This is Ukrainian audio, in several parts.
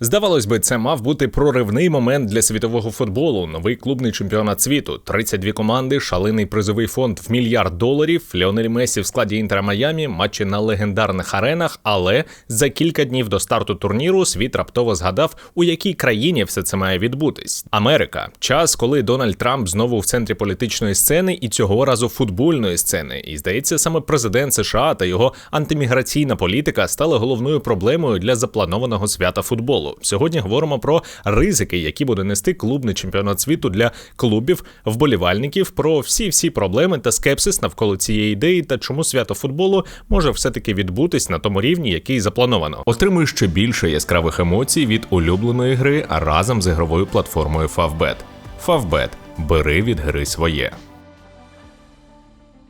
Здавалось би, це мав бути проривний момент для світового футболу. Новий клубний чемпіонат світу, 32 команди, шалений призовий фонд в мільярд доларів, Ліонель Месі в складі Інтера Майамі, матчі на легендарних аренах. Але за кілька днів до старту турніру світ раптово згадав, у якій країні все це має відбутись. Америка, час, коли Дональд Трамп знову в центрі політичної сцени і цього разу футбольної сцени. І здається, саме президент США та його антиміграційна політика стали головною проблемою для запланованого свята футболу футболу. Сьогодні говоримо про ризики, які буде нести клубний чемпіонат світу для клубів, вболівальників, про всі всі проблеми та скепсис навколо цієї ідеї та чому свято футболу може все-таки відбутись на тому рівні, який заплановано. Отримуй ще більше яскравих емоцій від улюбленої гри разом з ігровою платформою Favbet. Favbet. бери від гри своє.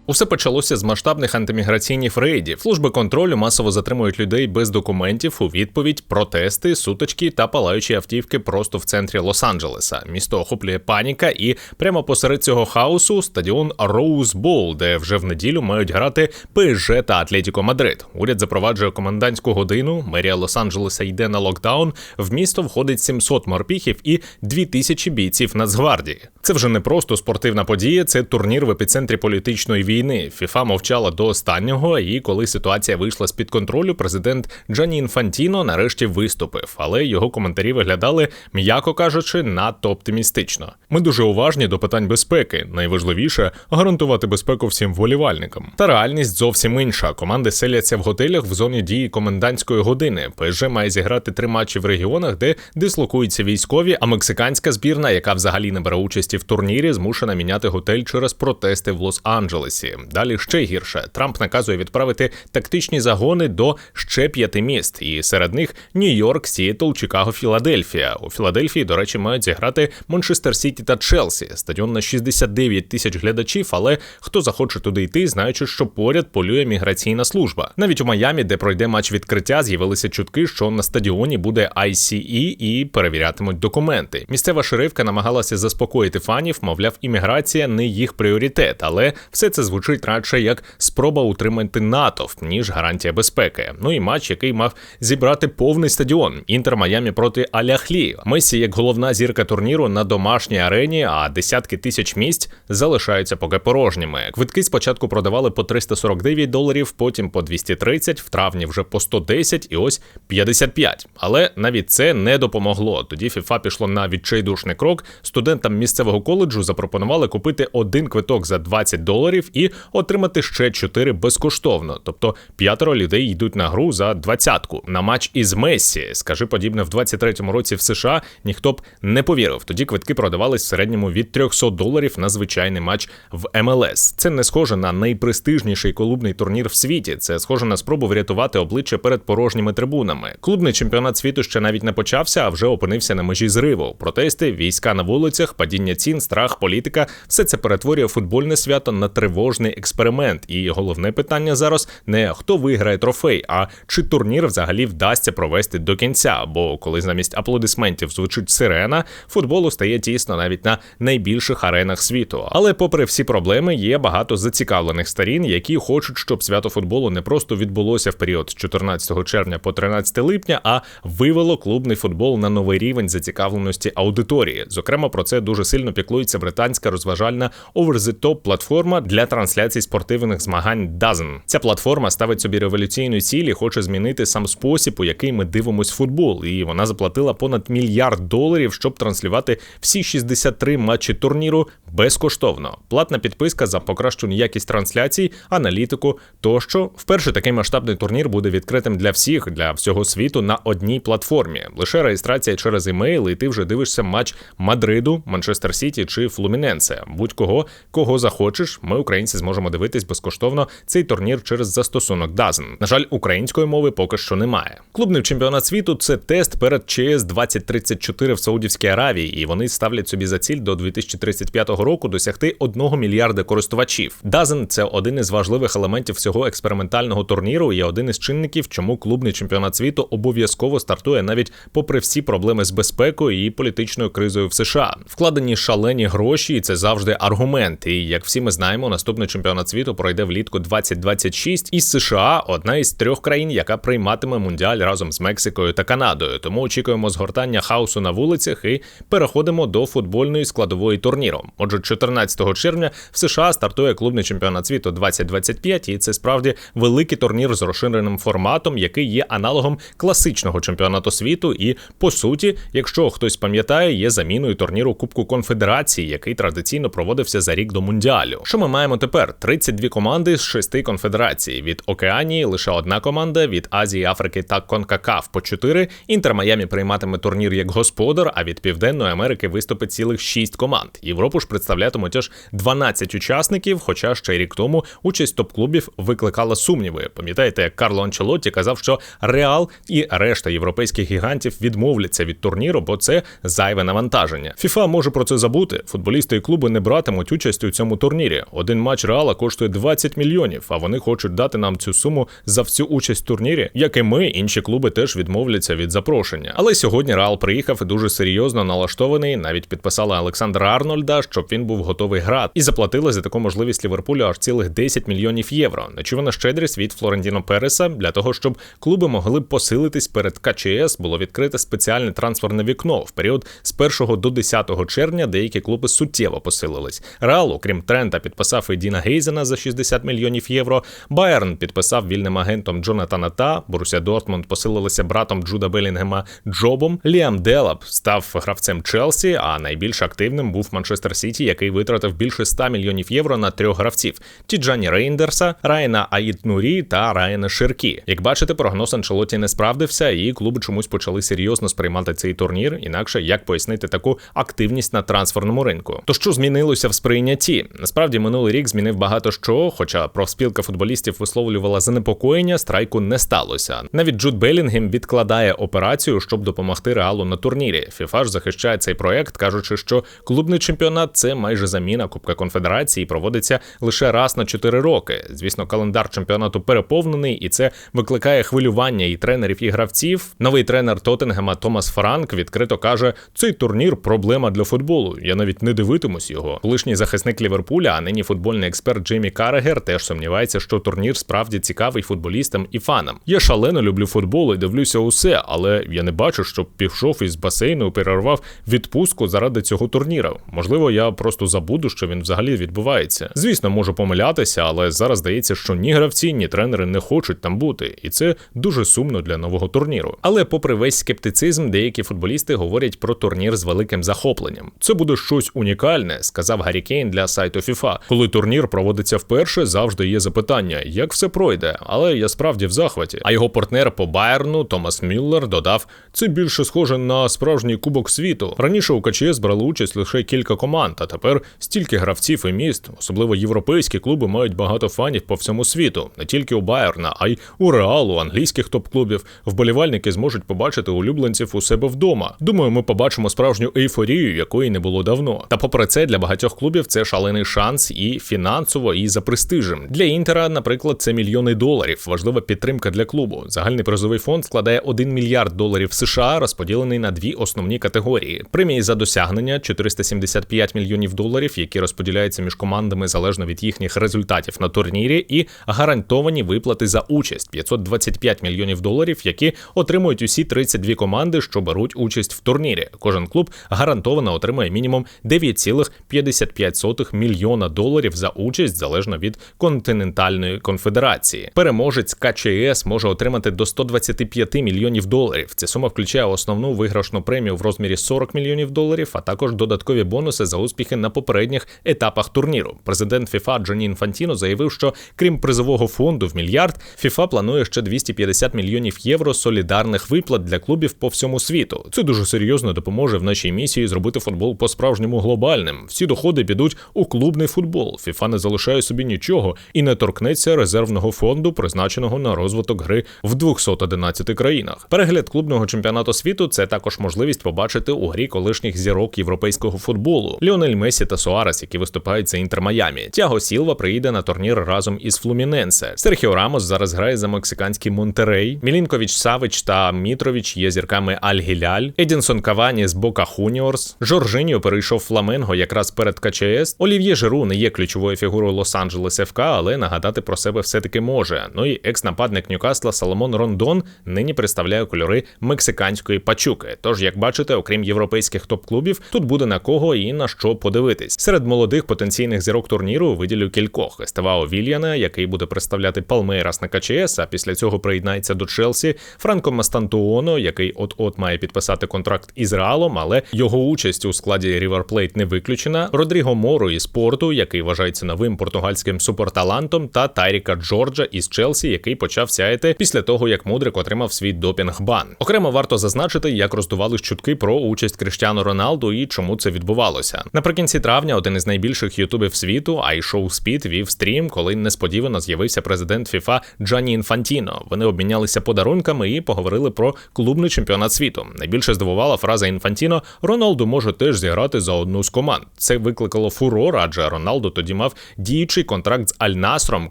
Усе почалося з масштабних антиміграційних рейдів. Служби контролю масово затримують людей без документів у відповідь, протести, сутички та палаючі автівки просто в центрі Лос-Анджелеса. Місто охоплює паніка, і прямо посеред цього хаосу стадіон Роуз Бол, де вже в неділю мають грати ПСЖ та Атлетіко Мадрид. Уряд запроваджує комендантську годину. Мерія Лос-Анджелеса йде на локдаун. В місто входить 700 морпіхів і 2000 бійців Нацгвардії. Це вже не просто спортивна подія, це турнір в епіцентрі політичної війни війни. ФІФА мовчала до останнього, і коли ситуація вийшла з під контролю, президент Джані Інфантіно нарешті виступив, але його коментарі виглядали, м'яко кажучи, надто оптимістично. Ми дуже уважні до питань безпеки. Найважливіше гарантувати безпеку всім волівальникам. Та реальність зовсім інша. Команди селяться в готелях в зоні дії комендантської години. ПСЖ має зіграти три матчі в регіонах, де дислокуються військові. А мексиканська збірна, яка взагалі не бере участі в турнірі, змушена міняти готель через протести в Лос-Анджелесі. Федерації. Далі ще гірше. Трамп наказує відправити тактичні загони до ще п'яти міст, і серед них Нью-Йорк, Сіетл, Чикаго, Філадельфія. У Філадельфії, до речі, мають зіграти Манчестер Сіті та Челсі. Стадіон на 69 тисяч глядачів. Але хто захоче туди йти, знаючи, що поряд полює міграційна служба. Навіть у Майамі, де пройде матч відкриття, з'явилися чутки, що на стадіоні буде ICE і перевірятимуть документи. Місцева шерифка намагалася заспокоїти фанів, мовляв, імміграція не їх пріоритет, але все це звучить звучить радше як спроба утримати натовп, ніж гарантія безпеки. Ну і матч, який мав зібрати повний стадіон. Інтер Майамі проти Аляхлі. Месі як головна зірка турніру на домашній арені, а десятки тисяч місць залишаються поки порожніми. Квитки спочатку продавали по 349 доларів, потім по 230, в травні вже по 110 і ось 55. Але навіть це не допомогло. Тоді ФІФА пішло на відчайдушний крок. Студентам місцевого коледжу запропонували купити один квиток за 20 доларів і отримати ще 4 безкоштовно. Тобто п'ятеро людей йдуть на гру за двадцятку на матч із Мессі. Скажи подібне в 23-му році в США ніхто б не повірив. Тоді квитки продавались в середньому від 300 доларів на звичайний матч в МЛС. Це не схоже на найпрестижніший клубний турнір в світі. Це схоже на спробу врятувати обличчя перед порожніми трибунами. Клубний чемпіонат світу ще навіть не почався, а вже опинився на межі зриву. Протести, війська на вулицях, падіння цін, страх, політика все це перетворює футбольне свято на тривожне тривожний експеримент. І головне питання зараз не хто виграє трофей, а чи турнір взагалі вдасться провести до кінця. Бо коли замість аплодисментів звучить сирена, футболу стає тісно навіть на найбільших аренах світу. Але, попри всі проблеми, є багато зацікавлених сторін, які хочуть, щоб свято футболу не просто відбулося в період з 14 червня по 13 липня, а вивело клубний футбол на новий рівень зацікавленості аудиторії. Зокрема, про це дуже сильно піклується британська розважальна over the top платформа для трансляцій спортивних змагань Dazen. Ця платформа ставить собі революційну ціль і хоче змінити сам спосіб, у який ми дивимось футбол. І вона заплатила понад мільярд доларів, щоб транслювати всі 63 матчі турніру безкоштовно. Платна підписка за покращену якість трансляцій, аналітику тощо. Вперше такий масштабний турнір буде відкритим для всіх, для всього світу на одній платформі. Лише реєстрація через емейл, і ти вже дивишся матч Мадриду, Манчестер Сіті чи Флуміненсе. Будь-кого, кого захочеш, ми, українці, зможемо дивитись безкоштовно цей турнір через застосунок Dazen. На жаль, української мови поки що немає. Клубний чемпіонат світу це тест перед ЧС 2034 в Саудівській Аравії, і вони ставлять собі за ціль до 2035 року досягти 1 мільярда користувачів. Dazen – це один із важливих елементів цього експериментального турніру. і один із чинників, чому клубний чемпіонат світу обов'язково стартує навіть попри всі проблеми з безпекою і політичною кризою в США. Вкладені шалені гроші, і це завжди аргумент. І як всі ми знаємо, наступний чемпіонат світу пройде влітку 2026, і США одна із трьох країн, яка прийматиме мундіаль разом з Мексикою та Канадою. Тому очікуємо згортання хаосу на вулицях і переходимо до футбольної складової турніру. Отже, 14 червня в США стартує клубний чемпіонат світу 2025, і це справді великий турнір з розширеним форматом, який є аналогом класичного чемпіонату світу. І по суті, якщо хтось пам'ятає, є заміною турніру Кубку Конфедерації, який традиційно проводився за рік до мундіалю. Що ми маємо тепер? 32 команди з шести конфедерацій. Від Океанії лише одна команда, від Азії, Африки та Конкакаф по чотири. Інтер Майамі прийматиме турнір як господар. А від Південної Америки виступить цілих шість команд. Європу ж представлятимуть аж 12 учасників. Хоча ще рік тому участь топ-клубів викликала сумніви. Пам'ятаєте, як Карло Анчелотті казав, що Реал і решта європейських гігантів відмовляться від турніру, бо це зайве навантаження. ФІФА може про це забути. Футболісти і клуби не братимуть участь у цьому турнірі. Один матч Реала коштує 20 мільйонів, а вони хочуть дати нам цю суму за всю участь в турнірі. Як і ми, інші клуби теж відмовляться від запрошення. Але сьогодні Реал приїхав і дуже серйозно налаштований. Навіть підписали Олександра Арнольда, щоб він був готовий грати, і заплатили за таку можливість Ліверпулю аж цілих 10 мільйонів євро. Нечувана щедрість від Флорентіно Переса для того, щоб клуби могли посилитись перед КЧС. Було відкрите спеціальне трансферне вікно в період з 1 до 10 червня. Деякі клуби суттєво посилились. Реал, окрім Трента, підписав і Діна Гейзена за 60 мільйонів євро. Байерн підписав вільним агентом Джонатана Та. Боруся Дортмунд посилилася братом Джуда Белінгема Джобом. Ліам Делап став гравцем Челсі, а найбільш активним був Манчестер Сіті, який витратив більше 100 мільйонів євро на трьох гравців: Тіджані Рейндерса, Райана Аїд Нурі та Райана Ширкі. Як бачите, прогноз Анчелоті не справдився, і клуби чомусь почали серйозно сприймати цей турнір. Інакше як пояснити таку активність на трансферному ринку. То що змінилося в сприйнятті? Насправді минулий рік змінив багато що, хоча профспілка футболістів висловлювала занепокоєння, страйку не сталося. Навіть Джуд Белінгем відкладає операцію, щоб допомогти реалу на турнірі. ФІФА ж захищає цей проект, кажучи, що клубний чемпіонат це майже заміна Кубка Конфедерації, і проводиться лише раз на 4 роки. Звісно, календар чемпіонату переповнений, і це викликає хвилювання і тренерів, і гравців. Новий тренер Тоттенгема Томас Франк відкрито каже: цей турнір проблема для футболу. Я навіть не дивитимусь його. Колишній захисник Ліверпуля, а нині футбольний експерт Джеймі Карегер теж сумнівається, що турнір справді цікавий футболістам і фанам. Я шалено люблю футбол і дивлюся усе, але я не бачу, щоб пішов із басейну, перервав відпустку заради цього турніра. Можливо, я просто забуду, що він взагалі відбувається. Звісно, можу помилятися, але зараз здається, що ні гравці, ні тренери не хочуть там бути, і це дуже сумно для нового турніру. Але, попри весь скептицизм, деякі футболісти говорять про турнір з великим захопленням. Це буде щось унікальне, сказав Гаррі Кейн для сайту FIFA. Коли турнір проводиться вперше, завжди є запитання, як все пройде. Але я справді в захваті. А його партнер по Байерну Томас Мюллер додав: це більше схоже на справжній кубок світу. Раніше у КЧС брали участь лише кілька команд, а тепер стільки гравців і міст, особливо європейські клуби, мають багато фанів по всьому світу, не тільки у Байерна, а й у Реалу, англійських топ-клубів. Вболівальники зможуть побачити улюбленців у себе вдома. Думаю, ми побачимо справжню ейфорію, якої не було давно. Та попри це, для багатьох клубів це шалений шанс і фінансово, і за престижем. Для інтера, наприклад, це мільйони доларів. Важлива підтримка для клубу. Загальний призовий фонд складає 1 мільярд доларів США, розподілений на дві основні категорії: премії за досягнення 475 мільйонів доларів, які розподіляються між командами залежно від їхніх результатів на турнірі, і гарантовані виплати за участь 525 мільйонів доларів, які отримують усі 32 команди, що беруть участь в турнірі. Кожен клуб гарантовано отримує мінімум 9,55 мільйона доларів за участь залежно від континентальної конфедерації. Переможець КЧС може отримати до 125 мільйонів доларів. Ця сума включає основну виграшну премію в розмірі 40 мільйонів доларів, а також додаткові бонуси за успіхи на попередніх етапах турніру. Президент ФІФА Джоні Інфантіно заявив, що крім призового фонду в мільярд, ФІФА планує ще 250 мільйонів євро солідарних виплат для клубів по всьому світу. Це дуже серйозно допоможе в нашій місії зробити футбол по справжньому глобальним. Всі доходи підуть у клубний футбол. ФІФА не залишає собі нічого і не торкнеться резервного фонду, призначеного на розвиток гри в 211 країнах. Перегляд клубного чемпіонату світу це також можливість побачити у грі колишніх зірок європейського футболу Ліонель Месі та Суарес, які виступають за інтер Майамі. Тяго Сілва приїде на турнір разом із Флуміненсе. Серхіо Рамос зараз грає за мексиканський Монтерей. Мілінкович Савич та Мітрович є зірками Аль-Гіляль. Едінсон Кавані з Бока Хуніорс. Жоржиньо перейшов Фламенго якраз перед КЧС. Олів'є Жиру не є ключовою ключовою фігурою Лос-Анджелес ФК, але нагадати про себе все-таки може. Ну і екс-нападник Ньюкасла Соломон Рондон нині представляє кольори мексиканської пачуки. Тож, як бачите, окрім європейських топ-клубів, тут буде на кого і на що подивитись. Серед молодих потенційних зірок турніру виділю кількох Естевао Вільяна, який буде представляти Палмейрас на КЧС, а після цього приєднається до Челсі, Франко Мастантуоно, який от-от має підписати контракт із Реалом, але його участь у складі Plate не виключена. Родріго Мору із порту, який вважається новим португальським суперталантом, та Тайріка Джорджа із Челсі, який почав сяяти після того, як Мудрик отримав свій допінг-бан. Окремо варто зазначити, як роздувались чутки про участь Кріштіану Роналду і чому це відбувалося. Наприкінці травня один із найбільших ютубів світу, iShow Speed, вів стрім, коли несподівано з'явився президент FIFA Джані Інфантіно. Вони обмінялися подарунками і поговорили про клубний чемпіонат світу. Найбільше здивувала фраза Інфантіно: Роналду може теж зіграти за одну з команд. Це викликало фурор, адже Роналду тоді мав діючий контракт з Аль-Насром,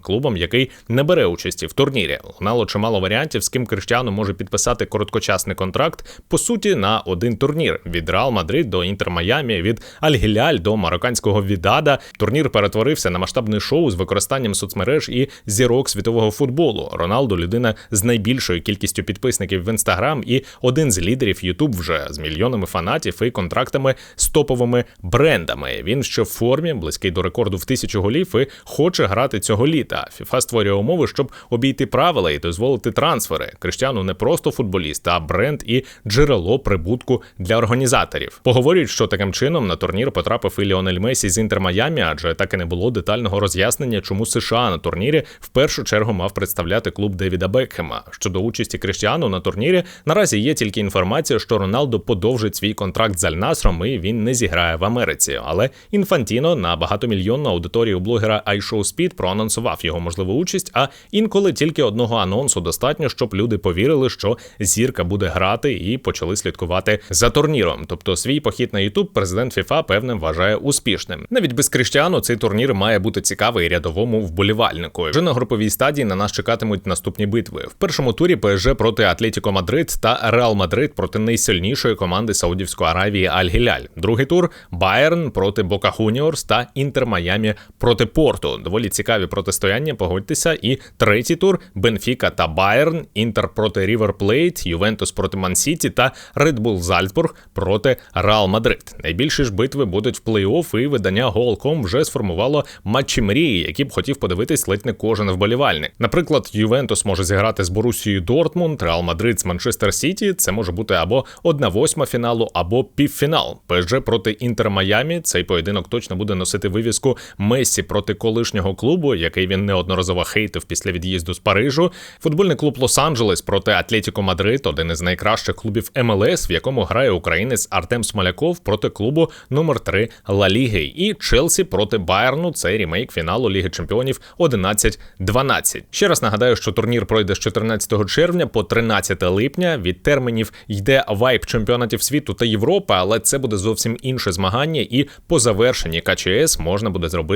клубом, який не бере участі в турнірі. Лунало чимало варіантів, з ким Криштіану може підписати короткочасний контракт, по суті, на один турнір від Реал Мадрид до Інтер Майамі, від Аль-Гіляль до марокканського Відада. Турнір перетворився на масштабне шоу з використанням соцмереж і зірок світового футболу. Роналду людина з найбільшою кількістю підписників в інстаграм і один з лідерів Ютуб вже з мільйонами фанатів і контрактами з топовими брендами. Він ще в формі, близький до рекорду в тисячу голів, і хоче грати цього літа. FIFA створює умови, щоб обійти правила і дозволити трансфери. Криштяну не просто футболіст, а бренд і джерело прибутку для організаторів. Поговорюють, що таким чином на турнір потрапив і Ліонель Месі з Інтер Майамі, адже так і не було детального роз'яснення, чому США на турнірі в першу чергу мав представляти клуб Девіда Бекхема. Щодо участі Криштіану на турнірі, наразі є тільки інформація, що Роналдо подовжить свій контракт з Альнасром і він не зіграє в Америці. Але Інфантіно на багатомільйонну аудиторію блогера iShow Speed проанонсував його можливу участь. А інколи тільки одного анонсу достатньо, щоб люди повірили, що зірка буде грати і почали слідкувати за турніром. Тобто свій похід на Ютуб президент ФІФА певне вважає успішним. Навіть без Кріштіану цей турнір має бути цікавий рядовому вболівальнику. Вже на груповій стадії на нас чекатимуть наступні битви. В першому турі ПСЖ проти Атлетіко Мадрид та Реал Мадрид проти найсильнішої команди Саудівської Аравії Аль-Гіляль. Другий тур Байерн проти Бока Хуніорс та Інтер Майамі проти Порту. Доволі цікаві протистояння. Погодьтеся. І третій тур Бенфіка та Байерн, Інтер проти Рівер Плейт, Ювентус проти Мансіті та Bull Зальцбург проти Реал Мадрид. Найбільші ж битви будуть в плей-офф, і видання Goal.com вже сформувало матчі мрії, які б хотів подивитись ледь не кожен вболівальник. Наприклад, Ювентус може зіграти з Борусією Дортмунд, Реал Мадрид з Манчестер Сіті. Це може бути або одна восьма фіналу, або півфінал. ПСЖ проти Інтер Майамі. Цей поєдинок точно буде носити вивіску Мессі проти колишнього клубу, який він неодноразово хейтив після від'їзду з Парижу. Футбольний клуб Лос-Анджелес проти Атлетіко Мадрид, один із найкращих клубів МЛС, в якому грає українець Артем Смоляков проти клубу номер 3 Ла Ліги. І Челсі проти Байерну. Це рімейк фіналу Ліги Чемпіонів 11-12. Ще раз нагадаю, що турнір пройде з 14 червня по 13 липня. Від термінів йде вайп чемпіонатів світу та Європи, але це буде зовсім інше змагання, і по завершенні КЧС можна буде зробити